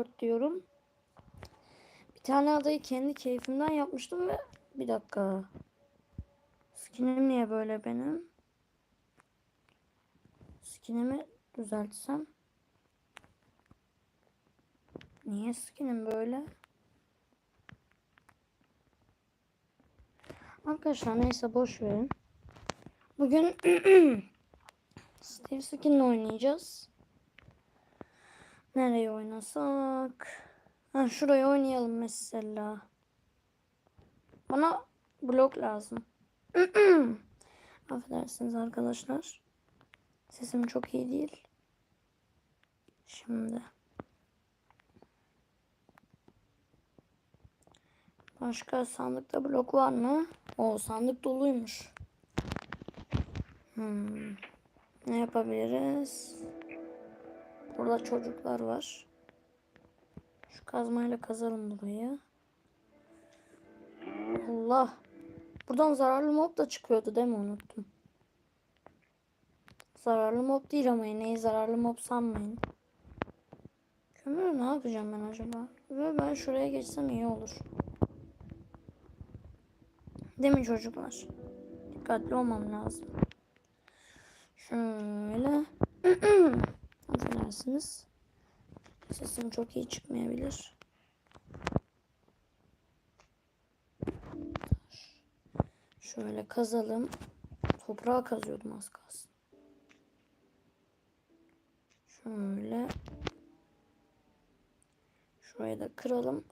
14 diyorum. Bir tane adayı kendi keyfimden yapmıştım ve bir dakika. Skinim niye böyle benim? Skinimi düzeltsem. Niye skinim böyle? Arkadaşlar neyse boş verin. Bugün Steve Skin'le oynayacağız. Nereye oynasak? Ha, şuraya oynayalım mesela. Bana blok lazım. Affedersiniz arkadaşlar. Sesim çok iyi değil. Şimdi. Başka sandıkta blok var mı? O sandık doluymuş. Hmm. Ne yapabiliriz? Burada çocuklar var. Şu kazmayla kazalım burayı. Allah. Buradan zararlı mob da çıkıyordu değil mi? Unuttum. Zararlı mob değil ama yine zararlı mob sanmayın. Kömürü ne yapacağım ben acaba? Ve ben şuraya geçsem iyi olur. Değil mi çocuklar? Dikkatli olmam lazım. Şöyle. Affedersiniz. Sesim çok iyi çıkmayabilir. Şöyle kazalım. Toprağa kazıyordum az kalsın. Şöyle. Şurayı da kıralım.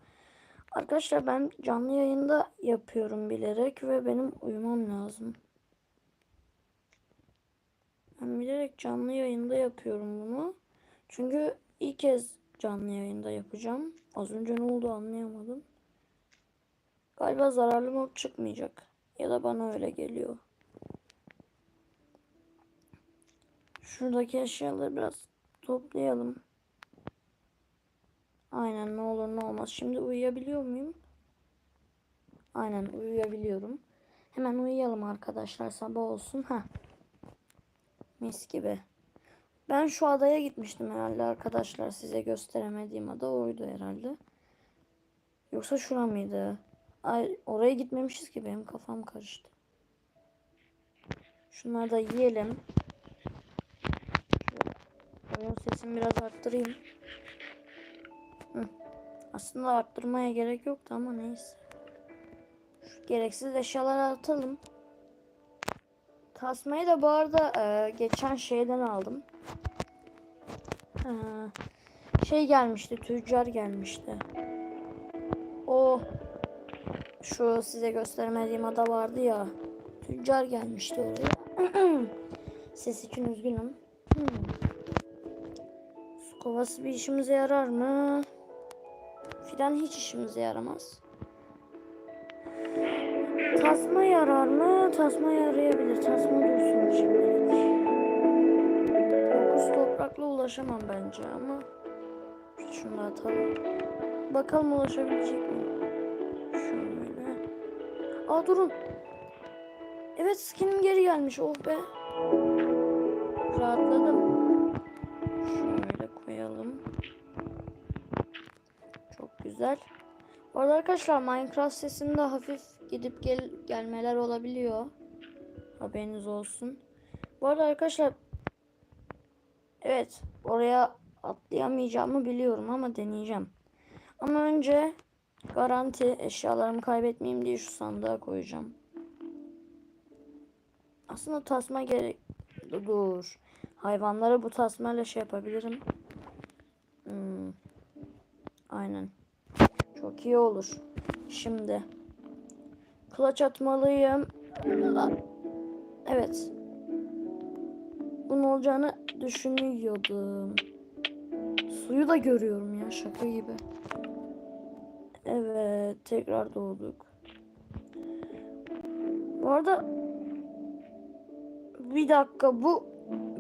Arkadaşlar ben canlı yayında yapıyorum bilerek ve benim uyumam lazım. Ben bilerek canlı yayında yapıyorum bunu. Çünkü ilk kez canlı yayında yapacağım. Az önce ne oldu anlayamadım. Galiba zararlı mod çıkmayacak. Ya da bana öyle geliyor. Şuradaki eşyaları biraz toplayalım. Aynen ne olur ne olmaz. Şimdi uyuyabiliyor muyum? Aynen uyuyabiliyorum. Hemen uyuyalım arkadaşlar sabah olsun. Ha. Mis gibi. Ben şu adaya gitmiştim herhalde arkadaşlar. Size gösteremediğim ada oydu herhalde. Yoksa şura mıydı? Ay oraya gitmemişiz ki benim kafam karıştı. Şunları da yiyelim. Şöyle oyun sesini biraz arttırayım. Hı. Aslında arttırmaya gerek yoktu ama neyse. Şu gereksiz eşyaları atalım. Tasmayı da bu arada e, geçen şeyden aldım. Ha, şey gelmişti, tüccar gelmişti. O şu size göstermediğim ada vardı ya. Tüccar gelmişti oraya. Ses için üzgünüm. Hmm. Su kovası bir işimize yarar mı? Fidan hiç işimize yaramaz. Tasma yarar mı? Tasma yarayabilir. Tasma dursun şimdilik. Dokuz toprakla ulaşamam bence ama şunu atalım. Bakalım ulaşabilecek mi? Şöyle. Aa durun. Evet skinim geri gelmiş. Oh be. Rahatladım. Şöyle koyalım. Çok güzel. Bu arada arkadaşlar Minecraft sesinde hafif gidip gel gelmeler olabiliyor. Haberiniz olsun. Bu arada arkadaşlar evet oraya atlayamayacağımı biliyorum ama deneyeceğim. Ama önce garanti eşyalarımı kaybetmeyeyim diye şu sandığa koyacağım. Aslında tasma gerek dur. Hayvanlara bu tasmayla şey yapabilirim. Hmm. Aynen. Çok iyi olur. Şimdi kulaç atmalıyım. Evet. Bunun olacağını düşünüyordum. Suyu da görüyorum ya şaka gibi. Evet tekrar doğduk. Bu arada bir dakika bu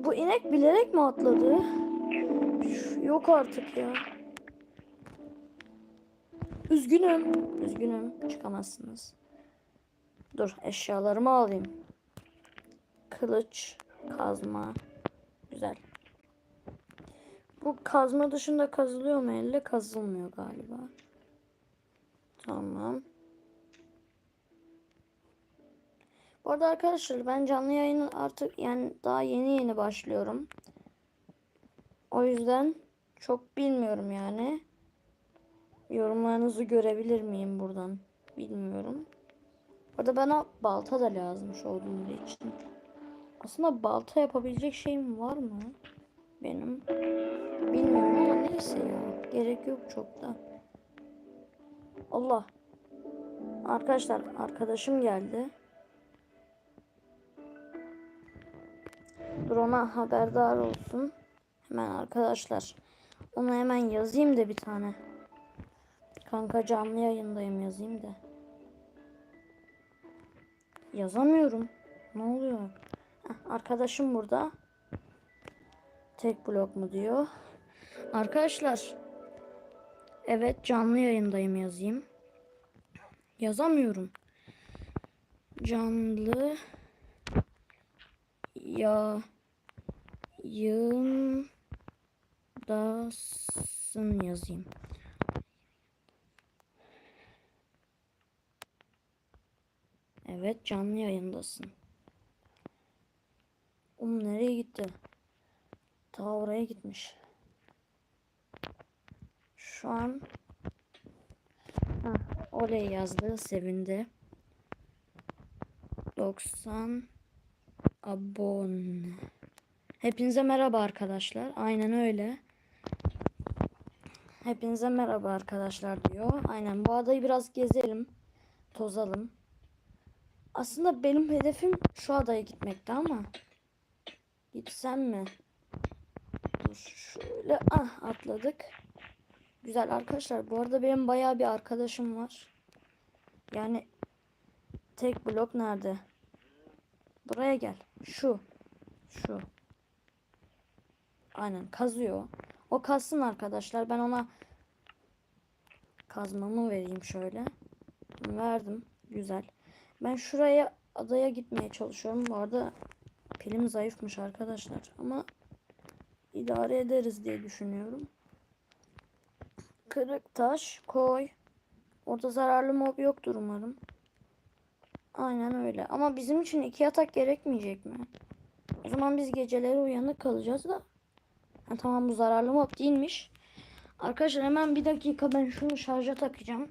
bu inek bilerek mi atladı? Yok artık ya. Üzgünüm. Üzgünüm. Çıkamazsınız. Dur eşyalarımı alayım. Kılıç, kazma. Güzel. Bu kazma dışında kazılıyor mu elle? Kazılmıyor galiba. Tamam. Bu arada arkadaşlar ben canlı yayını artık yani daha yeni yeni başlıyorum. O yüzden çok bilmiyorum yani. Yorumlarınızı görebilir miyim buradan? Bilmiyorum. Orada bana balta da lazımmış olduğum için. Aslında balta yapabilecek şeyim var mı? Benim. Bilmiyorum ama neyse ya. Gerek yok çok da. Allah. Arkadaşlar arkadaşım geldi. Dur ona haberdar olsun. Hemen arkadaşlar. Ona hemen yazayım da bir tane. Kanka canlı yayındayım yazayım da. Yazamıyorum. Ne oluyor? Heh, arkadaşım burada. Tek blok mu diyor. Arkadaşlar. Evet canlı yayındayım yazayım. Yazamıyorum. Canlı yayındasın yazayım. Evet canlı yayındasın. Oğlum nereye gitti? Ta oraya gitmiş. Şu an ha, oley yazdı sevindi. 90 abone. Hepinize merhaba arkadaşlar. Aynen öyle. Hepinize merhaba arkadaşlar diyor. Aynen bu adayı biraz gezelim. Tozalım. Aslında benim hedefim şu adaya gitmekti ama gitsem mi? Dur şöyle ah atladık. Güzel arkadaşlar. Bu arada benim bayağı bir arkadaşım var. Yani tek blok nerede? Buraya gel. Şu. Şu. Aynen kazıyor. O kazsın arkadaşlar. Ben ona kazmamı vereyim şöyle. Verdim. Güzel. Ben şuraya adaya gitmeye çalışıyorum. Bu arada pilim zayıfmış arkadaşlar. Ama idare ederiz diye düşünüyorum. Kırık taş koy. Orada zararlı mob yoktur umarım. Aynen öyle. Ama bizim için iki yatak gerekmeyecek mi? O zaman biz geceleri uyanık kalacağız da. Ha, tamam bu zararlı mob değilmiş. Arkadaşlar hemen bir dakika ben şunu şarja takacağım.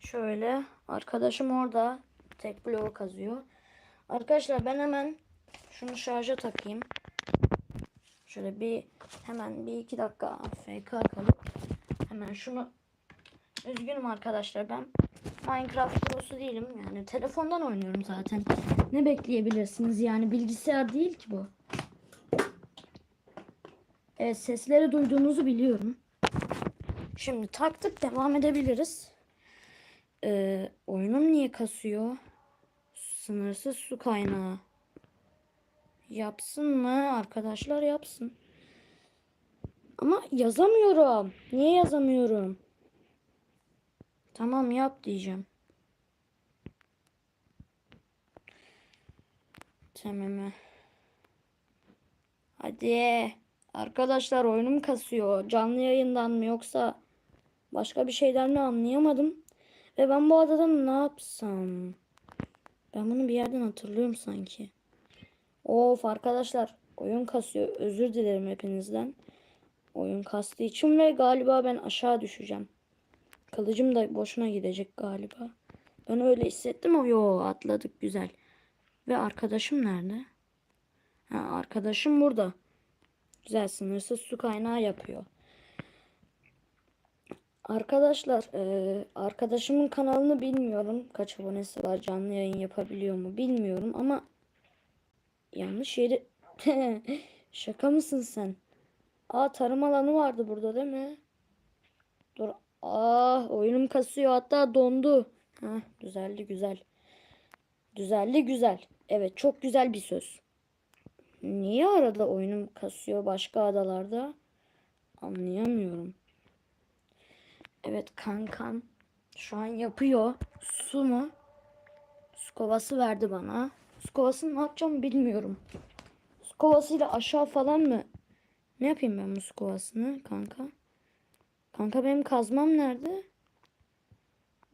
Şöyle. Arkadaşım orada. Tek bloğu kazıyor. Arkadaşlar ben hemen şunu şarja takayım. Şöyle bir hemen bir iki dakika FK kalıp hemen şunu üzgünüm arkadaşlar ben Minecraft prosu değilim yani telefondan oynuyorum zaten. Ne bekleyebilirsiniz yani bilgisayar değil ki bu. Evet sesleri duyduğunuzu biliyorum. Şimdi taktık devam edebiliriz. Ee, oyunum niye kasıyor? Sınırsız su kaynağı. Yapsın mı? Arkadaşlar yapsın. Ama yazamıyorum. Niye yazamıyorum? Tamam yap diyeceğim. Tamam. Hadi. Arkadaşlar oyunum kasıyor. Canlı yayından mı yoksa başka bir şeyden mi anlayamadım. Ve ben bu adada ne yapsam? Ben bunu bir yerden hatırlıyorum sanki. Of arkadaşlar oyun kasıyor. Özür dilerim hepinizden. Oyun kastığı için ve galiba ben aşağı düşeceğim. Kılıcım da boşuna gidecek galiba. Ben öyle hissettim o yo atladık güzel. Ve arkadaşım nerede? Ha, arkadaşım burada. Güzel sınırsız su kaynağı yapıyor. Arkadaşlar e, arkadaşımın kanalını bilmiyorum. Kaç abonesi var canlı yayın yapabiliyor mu bilmiyorum ama yanlış yeri şaka mısın sen? Aa tarım alanı vardı burada değil mi? Dur. Ah oyunum kasıyor hatta dondu. Ha düzeldi güzel. Düzeldi güzel. Evet çok güzel bir söz. Niye arada oyunum kasıyor başka adalarda? Anlayamıyorum. Evet kankam şu an yapıyor. Su mu? Su kovası verdi bana. Su kovasını ne yapacağım bilmiyorum. Su kovasıyla aşağı falan mı Ne yapayım ben muz kovasını kanka? Kanka benim kazmam nerede?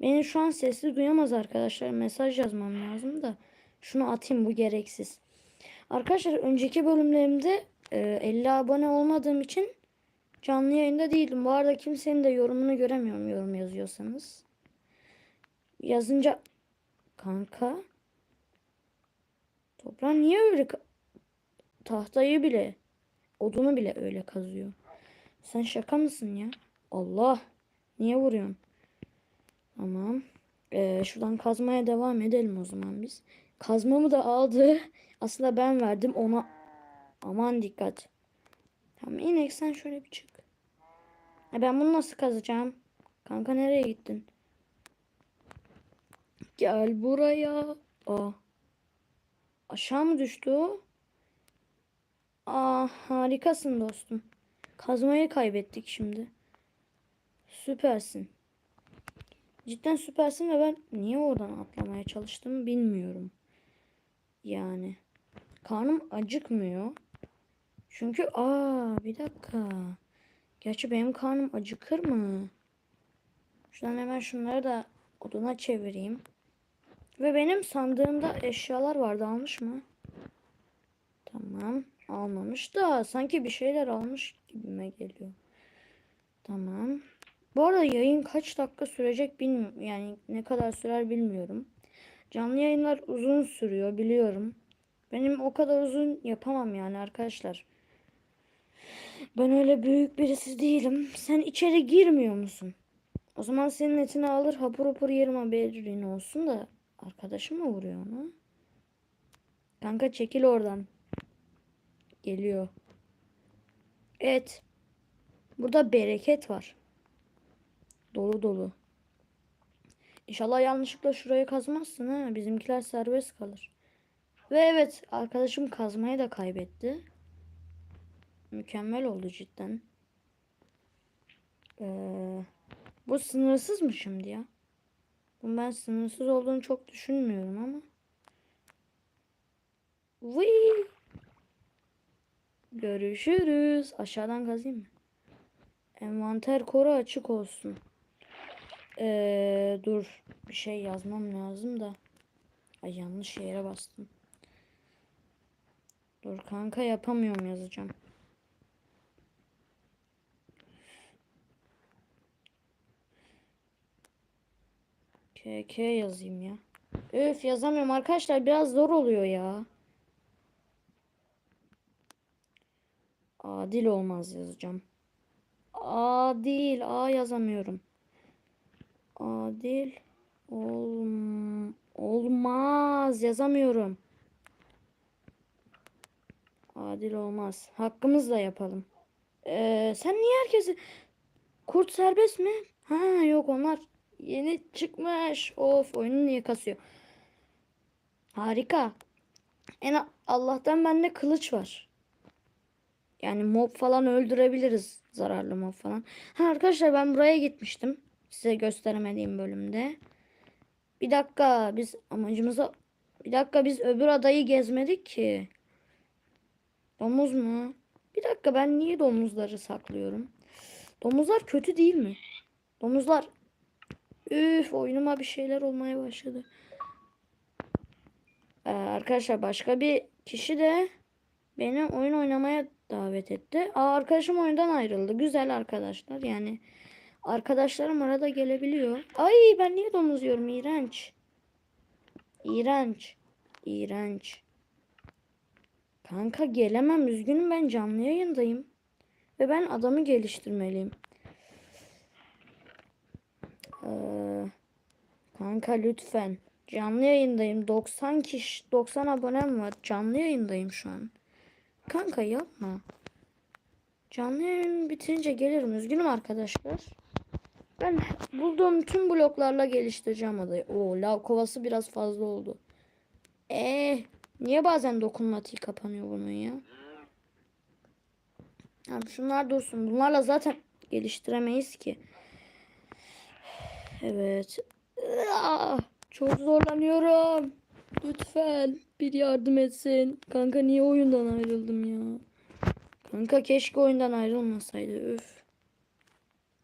Beni şu an sesli duyamaz arkadaşlar. Mesaj yazmam lazım da. Şunu atayım bu gereksiz. Arkadaşlar önceki bölümlerimde e, 50 abone olmadığım için canlı yayında değildim. Bu arada kimsenin de yorumunu göremiyorum yorum yazıyorsanız. Yazınca kanka toprağı niye öyle tahtayı bile odunu bile öyle kazıyor. Sen şaka mısın ya? Allah niye vuruyorsun? Tamam. Ee, şuradan kazmaya devam edelim o zaman biz. Kazmamı da aldı. Aslında ben verdim ona. Aman dikkat. Tamam inek sen şöyle bir çık. E ben bunu nasıl kazacağım? Kanka nereye gittin? Gel buraya. Aa. Aşağı mı düştü o? Aa harikasın dostum. Kazmayı kaybettik şimdi. Süpersin. Cidden süpersin ve ben niye oradan atlamaya çalıştım bilmiyorum. Yani karnım acıkmıyor. Çünkü aa bir dakika. Gerçi benim karnım acıkır mı? Şuradan hemen şunları da oduna çevireyim. Ve benim sandığımda eşyalar vardı almış mı? Tamam almamış da sanki bir şeyler almış gibime geliyor. Tamam. Bu arada yayın kaç dakika sürecek bilmiyorum. Yani ne kadar sürer bilmiyorum. Canlı yayınlar uzun sürüyor biliyorum. Benim o kadar uzun yapamam yani arkadaşlar. Ben öyle büyük birisi değilim. Sen içeri girmiyor musun? O zaman senin etini alır hapur hapur yerim haberin olsun da. Arkadaşım mı vuruyor onu? Kanka çekil oradan. Geliyor. Evet. Burada bereket var. Dolu dolu. İnşallah yanlışlıkla şurayı kazmazsın ha. Bizimkiler serbest kalır. Ve evet arkadaşım kazmayı da kaybetti. Mükemmel oldu cidden. Ee, bu sınırsız mı şimdi ya? Ben sınırsız olduğunu çok düşünmüyorum ama. Vıy. Görüşürüz. Aşağıdan kazayım mı? Envanter koru açık olsun. Ee, dur. Bir şey yazmam lazım da. Ay yanlış yere bastım. Dur kanka yapamıyorum yazacağım. KK yazayım ya. Öf yazamıyorum arkadaşlar biraz zor oluyor ya. Adil olmaz yazacağım. Adil A yazamıyorum. Adil olm olmaz yazamıyorum. Adil olmaz. Hakkımızla yapalım. Ee, sen niye herkesi kurt serbest mi? Ha yok onlar yeni çıkmış. Of oyunu niye kasıyor? Harika. En Allah'tan bende kılıç var. Yani mob falan öldürebiliriz. Zararlı mob falan. Ha arkadaşlar ben buraya gitmiştim. Size gösteremediğim bölümde. Bir dakika biz amacımıza bir dakika biz öbür adayı gezmedik ki. Domuz mu? Bir dakika ben niye domuzları saklıyorum? Domuzlar kötü değil mi? Domuzlar Üf oyunuma bir şeyler olmaya başladı. Ee, arkadaşlar başka bir kişi de beni oyun oynamaya davet etti. Aa, arkadaşım oyundan ayrıldı. Güzel arkadaşlar. Yani arkadaşlarım arada gelebiliyor. Ay ben niye domuz yiyorum? İğrenç. İğrenç. İğrenç. Kanka gelemem. Üzgünüm ben canlı yayındayım. Ve ben adamı geliştirmeliyim. Kanka lütfen. Canlı yayındayım. 90 kişi 90 abonem var. Canlı yayındayım şu an. Kanka yapma. Canlı yayın bitince gelirim. Üzgünüm arkadaşlar. Ben bulduğum tüm bloklarla geliştireceğim adayı. Oo lav kovası biraz fazla oldu. Eee niye bazen dokunmatiği kapanıyor bunun ya? Abi şunlar dursun. Bunlarla zaten geliştiremeyiz ki. Evet. Aa, çok zorlanıyorum. Lütfen bir yardım etsin. Kanka niye oyundan ayrıldım ya? Kanka keşke oyundan ayrılmasaydı. Üf.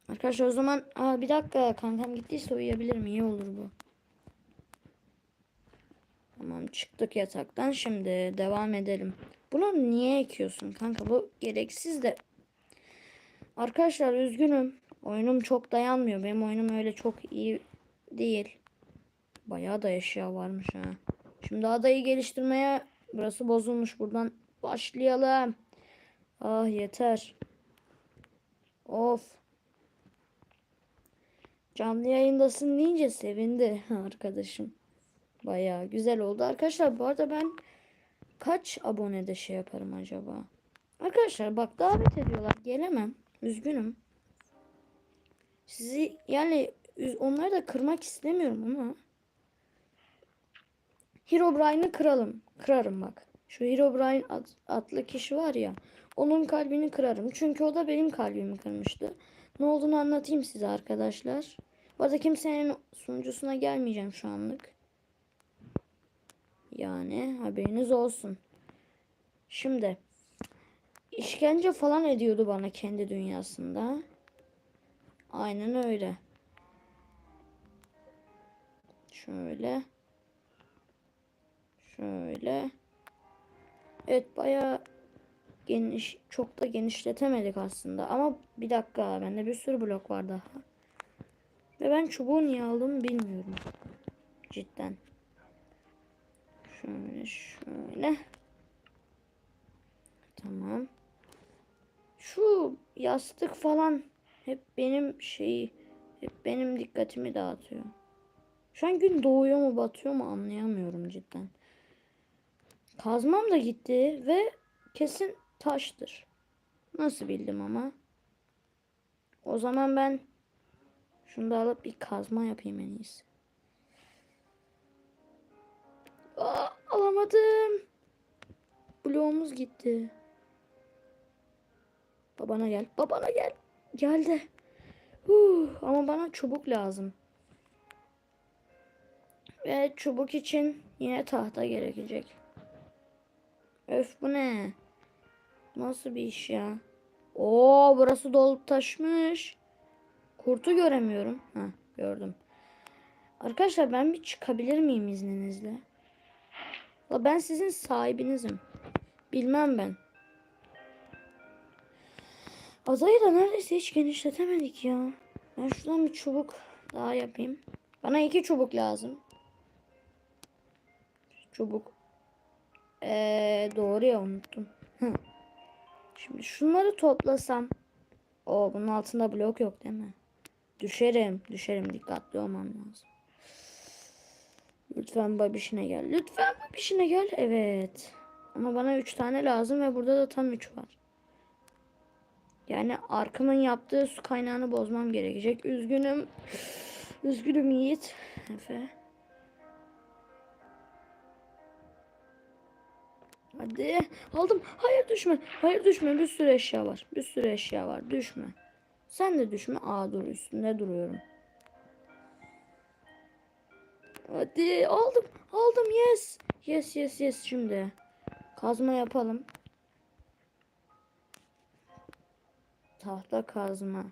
Arkadaşlar o zaman aa, bir dakika kankam gittiyse uyuyabilirim. İyi olur bu. Tamam çıktık yataktan. Şimdi devam edelim. Bunu niye ekiyorsun kanka? Bu gereksiz de. Arkadaşlar üzgünüm. Oyunum çok dayanmıyor. Benim oyunum öyle çok iyi değil. Bayağı da eşya varmış ha. Şimdi adayı geliştirmeye burası bozulmuş. Buradan başlayalım. Ah yeter. Of. Canlı yayındasın deyince sevindi arkadaşım. Bayağı güzel oldu. Arkadaşlar bu arada ben kaç abonede şey yaparım acaba? Arkadaşlar bak davet ediyorlar. Gelemem. Üzgünüm. Sizi yani onları da kırmak istemiyorum ama. Herobrine'ı kıralım. Kırarım bak. Şu Herobrine ad- adlı kişi var ya. Onun kalbini kırarım. Çünkü o da benim kalbimi kırmıştı. Ne olduğunu anlatayım size arkadaşlar. Bu arada kimsenin sunucusuna gelmeyeceğim şu anlık. Yani haberiniz olsun. Şimdi işkence falan ediyordu bana kendi dünyasında. Aynen öyle. Şöyle. Şöyle. Evet bayağı geniş çok da genişletemedik aslında ama bir dakika bende bir sürü blok var daha. Ve ben çubuğu niye aldım bilmiyorum. Cidden. Şöyle şöyle. Tamam. Şu yastık falan hep benim şeyi hep benim dikkatimi dağıtıyor. Şu an gün doğuyor mu batıyor mu anlayamıyorum cidden. Kazmam da gitti ve kesin taştır. Nasıl bildim ama? O zaman ben şunu da alıp bir kazma yapayım en iyisi. Aa, alamadım. Bloğumuz gitti. Babana gel. Babana gel. Geldi. Huh, ama bana çubuk lazım. Ve çubuk için yine tahta gerekecek. Öf bu ne? Nasıl bir iş ya? Oo burası dolup taşmış. Kurtu göremiyorum. Ha gördüm. Arkadaşlar ben bir çıkabilir miyim izninizle? La ben sizin sahibinizim. Bilmem ben. Adayı da neredeyse hiç genişletemedik ya. Ben şuradan bir çubuk daha yapayım. Bana iki çubuk lazım. Çubuk. Ee, doğru ya unuttum. Şimdi şunları toplasam. O bunun altında blok yok değil mi? Düşerim. Düşerim. Dikkatli olmam lazım. Lütfen babişine gel. Lütfen babişine gel. Evet. Ama bana 3 tane lazım ve burada da tam 3 var. Yani arkamın yaptığı su kaynağını bozmam gerekecek. Üzgünüm. Üzgünüm Yiğit. Efe. Hadi. Aldım. Hayır düşme. Hayır düşme. Bir sürü eşya var. Bir sürü eşya var. Düşme. Sen de düşme. Aa dur üstünde duruyorum. Hadi aldım. Aldım. Yes. Yes yes yes şimdi. Kazma yapalım. Tahta kazma.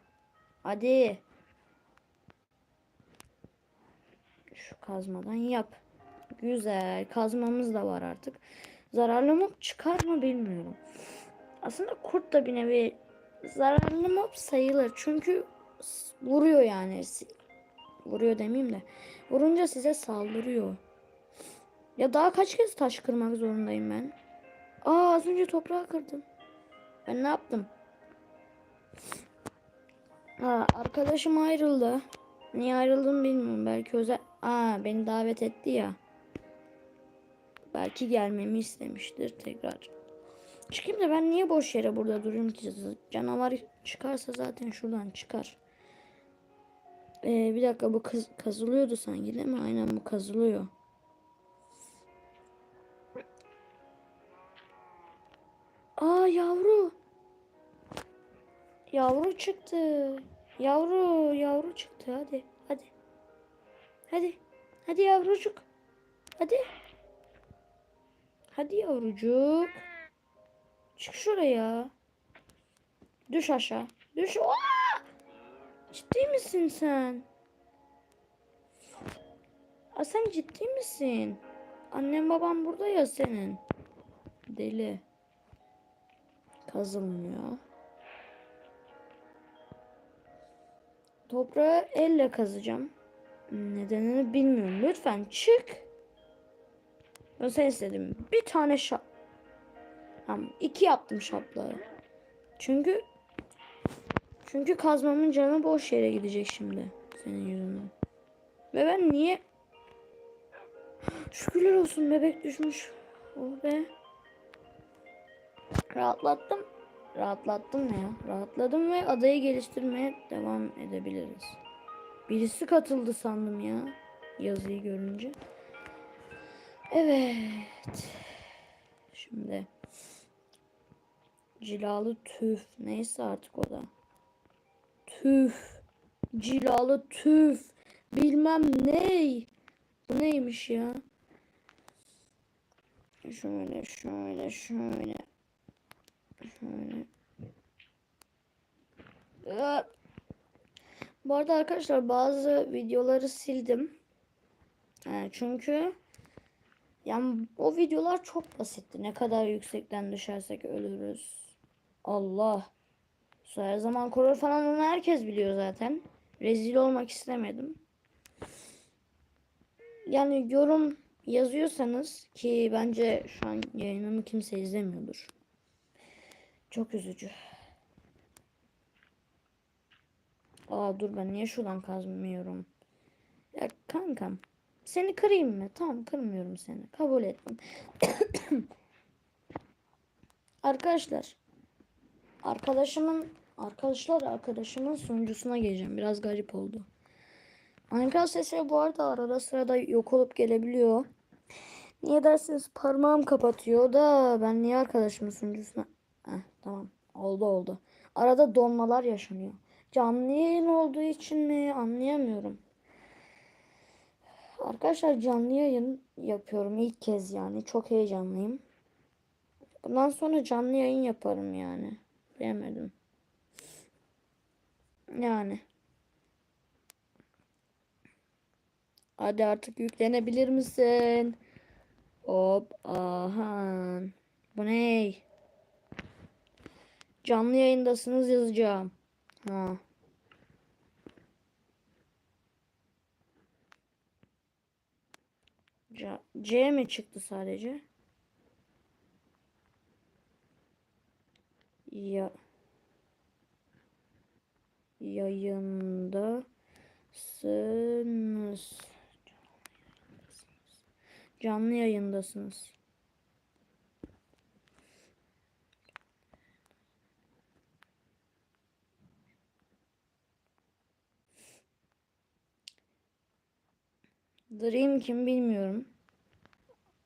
Hadi. Şu kazmadan yap. Güzel. Kazmamız da var artık. Zararlı mob çıkar mı bilmiyorum. Aslında kurt da bir nevi zararlı mob sayılır. Çünkü vuruyor yani. Vuruyor demeyeyim de. Vurunca size saldırıyor. Ya daha kaç kez taş kırmak zorundayım ben? Aa az önce toprağı kırdım. Ben ne yaptım? Ha, arkadaşım ayrıldı. Niye ayrıldım bilmiyorum. Belki özel... Aa beni davet etti ya. Belki gelmemi istemiştir tekrar. Çıkayım da ben niye boş yere burada durayım ki? Canavar çıkarsa zaten şuradan çıkar. Ee, bir dakika bu kaz kazılıyordu sanki değil mi? Aynen bu kazılıyor. Aa yavru. Yavru çıktı. Yavru, yavru çıktı. Hadi, hadi. Hadi. Hadi yavrucuk. Hadi. Hadi yavrucuk. Çık şuraya. Düş aşağı. Düş. Aa! Ciddi misin sen? Aa, sen ciddi misin? Annem babam burada ya senin. Deli. Kazılmıyor. Toprağı elle kazacağım. Nedenini bilmiyorum. Lütfen çık. Ben sen istedim. Bir tane şap. Tamam. iki yaptım şapları. Çünkü çünkü kazmamın canı boş yere gidecek şimdi. Senin yüzünden. Ve ben niye Şükürler olsun bebek düşmüş. Oh be. Rahatlattım. Rahatlattım ne ya? Rahatladım ve adayı geliştirmeye devam edebiliriz. Birisi katıldı sandım ya. Yazıyı görünce. Evet. Şimdi. Cilalı tüf. Neyse artık o da. Tüf. Cilalı tüf. Bilmem ney. Bu neymiş ya? Şöyle şöyle şöyle. Şöyle. Ee, Bu arada arkadaşlar bazı videoları sildim. Ee, çünkü yani o videolar çok basitti. Ne kadar yüksekten düşersek ölürüz. Allah. Her zaman korur falan onu herkes biliyor zaten. Rezil olmak istemedim. Yani yorum yazıyorsanız ki bence şu an yayınımı kimse izlemiyordur. Çok üzücü. Aa dur ben niye şuradan kazmıyorum? Ya kankam seni kırayım mı? Tamam kırmıyorum seni. Kabul ettim. Arkadaşlar arkadaşımın arkadaşlar arkadaşımın sunucusuna geleceğim. Biraz garip oldu. Minecraft sesi bu arada arada sırada yok olup gelebiliyor. Niye dersiniz parmağım kapatıyor da ben niye arkadaşımın sunucusuna... Heh, tamam oldu oldu. Arada donmalar yaşanıyor. Canlı yayın olduğu için mi anlayamıyorum. Arkadaşlar canlı yayın yapıyorum ilk kez yani. Çok heyecanlıyım. Bundan sonra canlı yayın yaparım yani. Bilemedim. Yani. Hadi artık yüklenebilir misin? Hop aha. Bu ne? Canlı yayındasınız yazacağım. Ha. C, C mi çıktı sadece? Ya yayındasınız. Canlı yayındasınız. Dream kim bilmiyorum.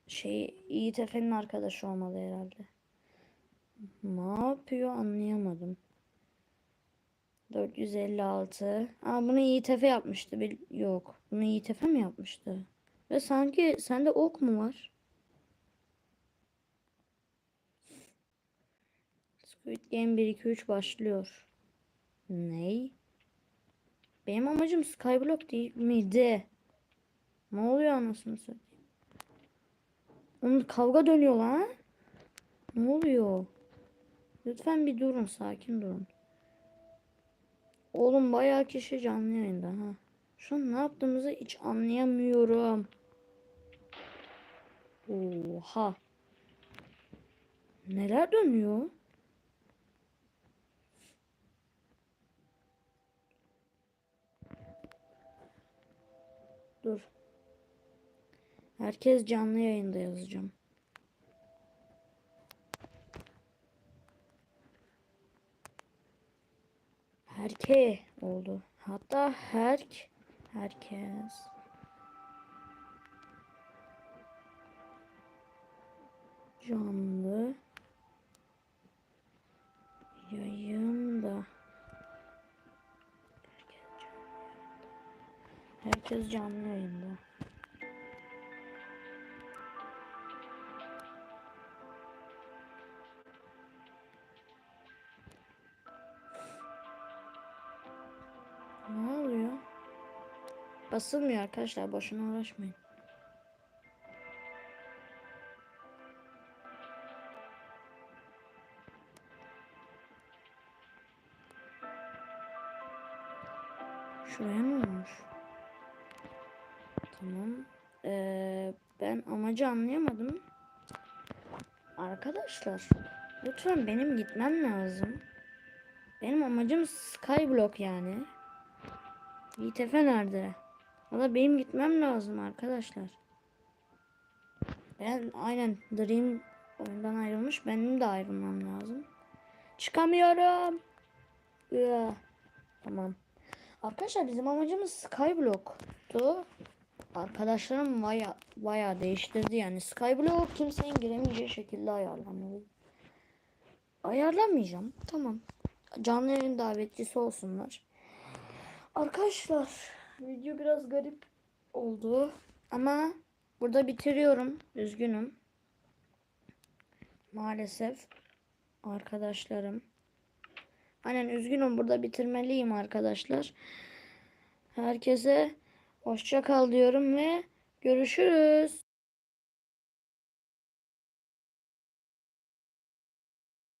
Şey Yiğit Efe'nin arkadaşı olmalı herhalde. Ne yapıyor anlayamadım. 456. Aa bunu Yiğit Efe yapmıştı. Bil Yok. Bunu Yiğit Efe mi yapmıştı? Ve sanki sende ok mu var? Squid Game 1 2 3 başlıyor. Ney? Benim amacım Skyblock değil miydi? Ne oluyor anasını satayım? Onun kavga dönüyor lan. Ne oluyor? Lütfen bir durun, sakin durun. Oğlum bayağı kişi canlı yayında ha. Şu an ne yaptığımızı hiç anlayamıyorum. Oha. Neler dönüyor? Dur. Herkes canlı yayında yazacağım. Herke oldu. Hatta herk herkes. Canlı yayında. Herkes canlı yayında. Basılmıyor arkadaşlar. Boşuna uğraşmayın. Şuraya mı olmuş? Tamam. Ee, ben amacı anlayamadım. Arkadaşlar, lütfen benim gitmem lazım. Benim amacım Skyblock yani. YTF nerede? Valla benim gitmem lazım arkadaşlar. Ben aynen Dream oyundan ayrılmış. Benim de ayrılmam lazım. Çıkamıyorum. Ya. Tamam. Arkadaşlar bizim amacımız Skyblock'tu. Arkadaşlarım baya baya değiştirdi yani. Skyblock kimsenin giremeyeceği şekilde ayarlanmalı. Ayarlamayacağım. Tamam. Canlı yayın davetçisi olsunlar. Arkadaşlar video biraz garip oldu ama burada bitiriyorum. Üzgünüm. Maalesef arkadaşlarım. Aynen üzgünüm burada bitirmeliyim arkadaşlar. Herkese hoşça kal diyorum ve görüşürüz.